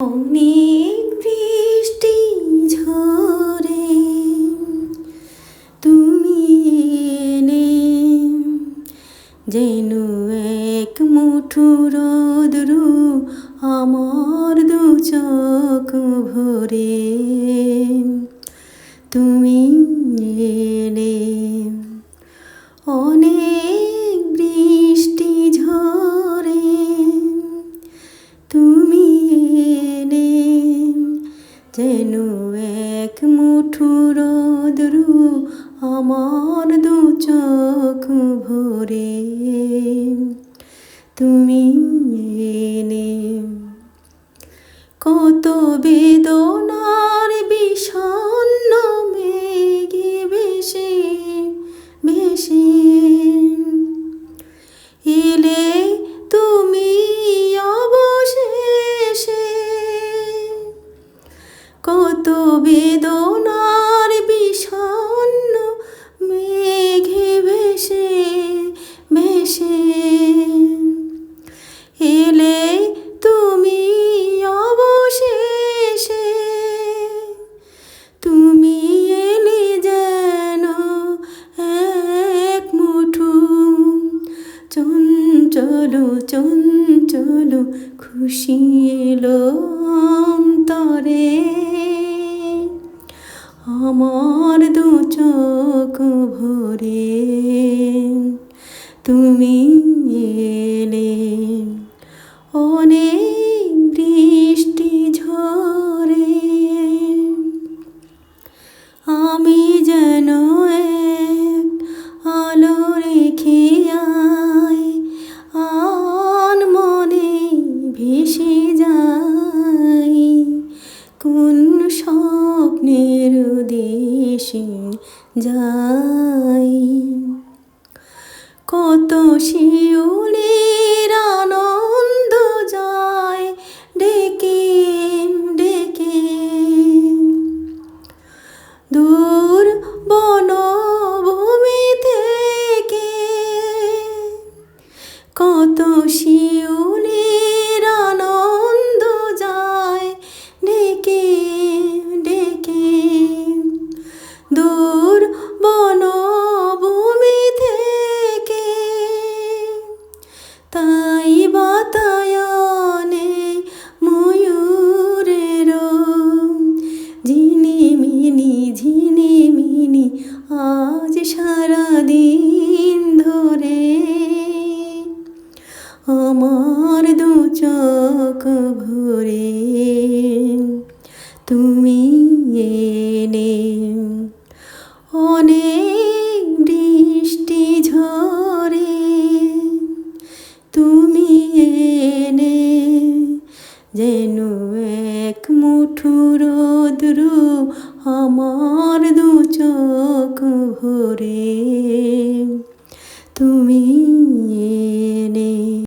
অনেক বৃষ্টি ঝরে, তুমি এলে যেন এক মুঠো রোদ্রু আমার দু চোখ ভরে, তুমি এলে এক মুঠো রোদ্রু আমার দু চোখ ভরে। তুমি এলে কত বেদনার বিষণ্ণ মেঘে ভেসে ভেসে চঞ্চল চঞ্চলো খুশি এলো অন্তরে। আমার দু চোখ ভরে তুমি যাই কত শিউলির চোখ ভরে, তুমি এনে অনেক বৃষ্টি ঝরে, তুমি এনে যেন এক মুঠু দ্রু আমার দু চোখ ভরে, তুমি